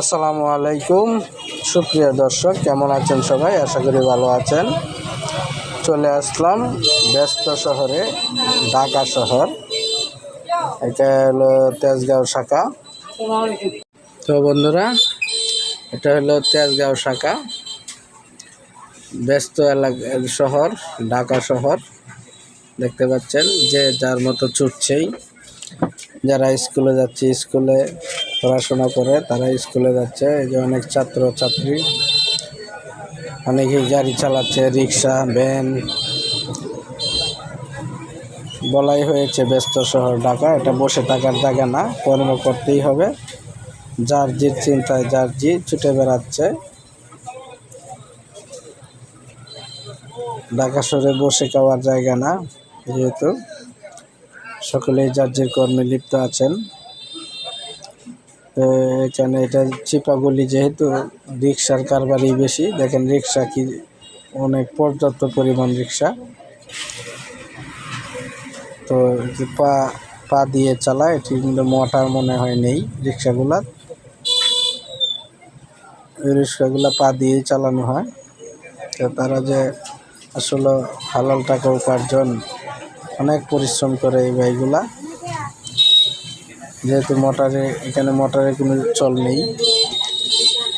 আসসালামু আলাইকুম। সুপ্রিয় দর্শক, কেমন আছেন সবাই? আশা করি ভালো আছেন। চলে আসলাম ব্যস্ত শহরে, ঢাকা শহর। এটা হলো তেজগাঁও শাখা। তো বন্ধুরা, এটা হলো তেজগাঁও শাখা। ব্যস্ত এলাকা, শহর, ঢাকা শহর। দেখতে পাচ্ছেন যে যার মতো ছুটছেই। যারা স্কুলে যাচ্ছে, স্কুলে পড়াশোনা করে, তারা স্কুলে যাচ্ছে। এই যে অনেক ছাত্র, ছাত্রী। অনেকেই গাড়ি চালাচ্ছে, রিক্সা, ভ্যান। বলাই হয়েছে ব্যস্ত শহর ঢাকা। এটা বসে থাকার জায়গা না কর্ম করতেই হবে। যার জির চিন্তায়, যার জি ছুটে বেড়াচ্ছে। ঢাকা শহরে বসে খাওয়ার জায়গা না, যেহেতু সকলেই যার যে কর্মে লিপ্ত আছেন। এখানে এটা চিপাগুলি যেহেতু রিক্সার কারবারই বেশি, দেখেন রিক্সা কি অনেক পর্যাপ্ত পরিমাণ রিক্সা তো পা পা দিয়ে চালায় এটি কিন্তু মোটর মনে হয় নেই রিক্সাগুলা রিক্সাগুলা পা দিয়েই চালানো হয়। তো তারা যে আসলে হালাল টাকা উপার্জন, অনেক পরিশ্রম করে এই ভাইগুলা। যেহেতু মোটরে, এখানে মোটরে কোনো চল নেই।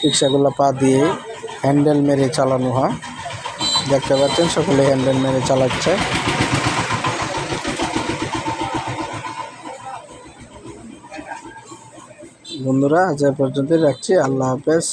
রিক্সাগুলো পা দিয়ে হ্যান্ডেল মেরে চালানো হয়। দেখতে পাচ্ছেন, সকলে হ্যান্ডেল মেরে চালাচ্ছে। বন্ধুরা, আজ এ পর্যন্তই রাখছি। আল্লাহ হাফেজ।